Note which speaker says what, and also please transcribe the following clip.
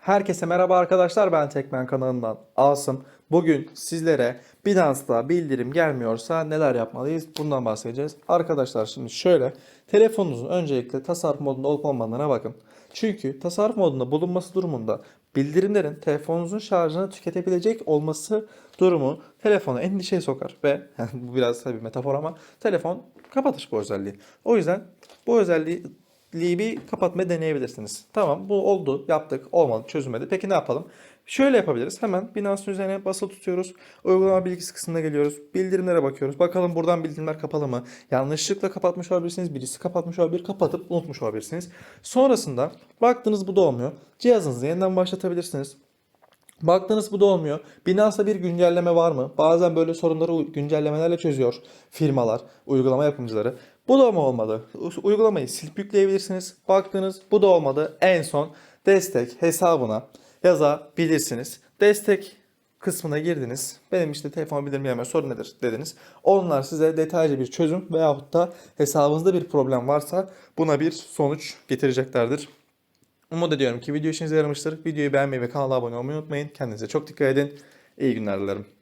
Speaker 1: Herkese merhaba arkadaşlar ben Tekmen kanalından Asım. Bugün sizlere Binance'da bildirim gelmiyorsa neler yapmalıyız bundan bahsedeceğiz. Arkadaşlar şimdi şöyle telefonunuzun öncelikle tasarruf modunda olup olmadığına bakın. Çünkü tasarruf modunda bulunması durumunda bildirimlerin telefonunuzun şarjını tüketebilecek olması durumu telefonu endişeye sokar ve bu biraz tabii metafor ama telefon kapatır bu özelliği. O yüzden bu özelliği bir kapatma deneyebilirsiniz. Tamam bu oldu yaptık olmadı çözülmedi. Peki ne yapalım? Şöyle yapabiliriz. Hemen Binance'ın üzerine basılı tutuyoruz. Uygulama bilgisi kısmına geliyoruz. Bildirimlere bakıyoruz. Bakalım buradan bildirimler kapalı mı? Yanlışlıkla kapatmış olabilirsiniz. Birisi kapatmış olabilir. Kapatıp unutmuş olabilirsiniz. Sonrasında baktınız bu da olmuyor. Cihazınızı yeniden başlatabilirsiniz. Baktınız bu da olmuyor. Binance'da bir güncelleme var mı? Bazen böyle sorunları güncellemelerle çözüyor firmalar, uygulama yapımcıları. Bu da mı olmadı? Uygulamayı silip yükleyebilirsiniz. Baktınız bu da olmadı. En son destek hesabına yazabilirsiniz. Destek kısmına girdiniz. Benim işte telefon bildirim gelmiyor sorun nedir dediniz. Onlar size detaylıca bir çözüm veyahut da hesabınızda bir problem varsa buna bir sonuç getireceklerdir. Umut ediyorum ki video işinize yaramıştır. Videoyu beğenmeyi ve kanala abone olmayı unutmayın. Kendinize çok dikkat edin. İyi günler dilerim.